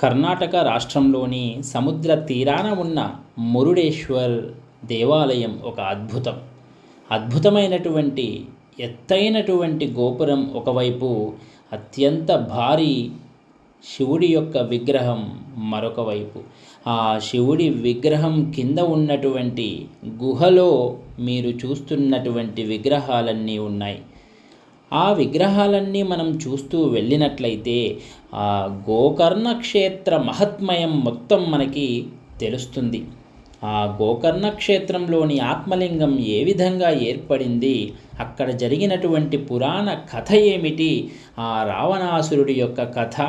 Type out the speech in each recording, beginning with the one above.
కర్ణాటక రాష్ట్రంలోని సముద్ర తీరాన ఉన్న మురుడేశ్వర్ దేవాలయం ఒక అద్భుతం. అద్భుతమైనటువంటి ఎత్తైనటువంటి గోపురం ఒకవైపు అత్యంత భారీ శివుడి యొక్క విగ్రహం మరొక వైపు. ఆ శివుడి విగ్రహం కింద ఉన్నటువంటి గుహలో మీరు చూస్తున్నటువంటి విగ్రహాలన్నీ ఉన్నాయి. ఆ విగ్రహాలన్నీ మనం చూస్తూ వెళ్ళినట్లయితే ఆ గోకర్ణ క్షేత్ర మహత్మయం మొత్తం మనకి తెలుస్తుంది. ఆ గోకర్ణ క్షేత్రంలోని ఆత్మలింగం ఏ విధంగా ఏర్పడింది? అక్కడ జరిగినటువంటి పురాణ కథ ఏమిటి? ఆ రావణాసురుడి యొక్క కథ.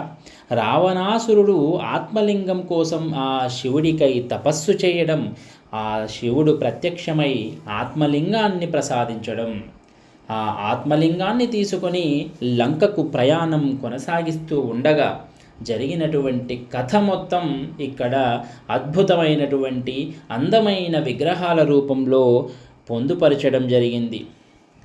రావణాసురుడు ఆత్మలింగం కోసం ఆ శివుడికై తపస్సు చేయడం ఆ శివుడు ప్రత్యక్షమై ఆత్మలింగాన్ని ప్రసాదించడం. ఆ ఆత్మలింగాన్ని తీసుకొని లంకకు ప్రయాణం కొనసాగిస్తూ ఉండగా జరిగినటువంటి కథ మొత్తం ఇక్కడ అద్భుతమైనటువంటి అందమైన విగ్రహాల రూపంలో పొందుపరచడం జరిగింది.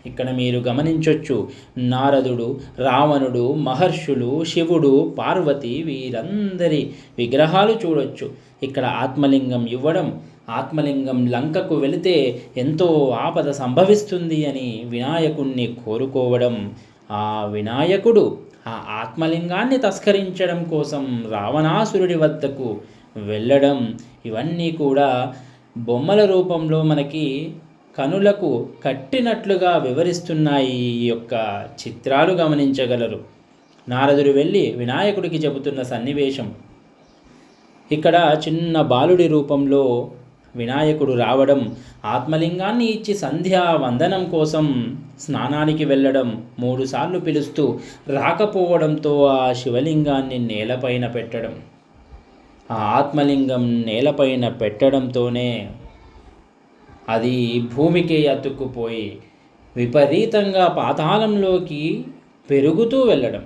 ఇక్కడ మీరు గమనించవచ్చు నారదుడు రావణుడు మహర్షులు శివుడు పార్వతి వీరందరి విగ్రహాలు చూడొచ్చు. ఇక్కడ ఆత్మలింగం ఇవ్వడం ఆత్మలింగం లంకకు వెళితే ఎంతో ఆపద సంభవిస్తుంది అని వినాయకుణ్ణి కోరుకోవడం ఆ వినాయకుడు ఆ ఆత్మలింగాన్ని తస్కరించడం కోసం రావణాసురుడి వద్దకు వెళ్ళడం ఇవన్నీ కూడా బొమ్మల రూపంలో మనకి కనులకు కట్టినట్లుగా వివరిస్తున్నాయి ఈ యొక్క చిత్రాలు గమనించగలరు. నారదుడు వెళ్ళి వినాయకుడికి చెబుతున్న సన్నివేశం. ఇక్కడ చిన్న బాలుడి రూపంలో వినాయకుడు రావడం ఆత్మలింగాన్ని ఇచ్చి సంధ్యా వందనం కోసం స్నానానికి వెళ్ళడం మూడుసార్లు పిలుస్తూ రాకపోవడంతో ఆ శివలింగాన్ని నేలపైన పెట్టడం. ఆ ఆత్మలింగం నేలపైన పెట్టడంతోనే అది భూమికి అతుక్కుపోయి విపరీతంగా పాతాళంలోకి పెరుగుతూ వెళ్ళడం.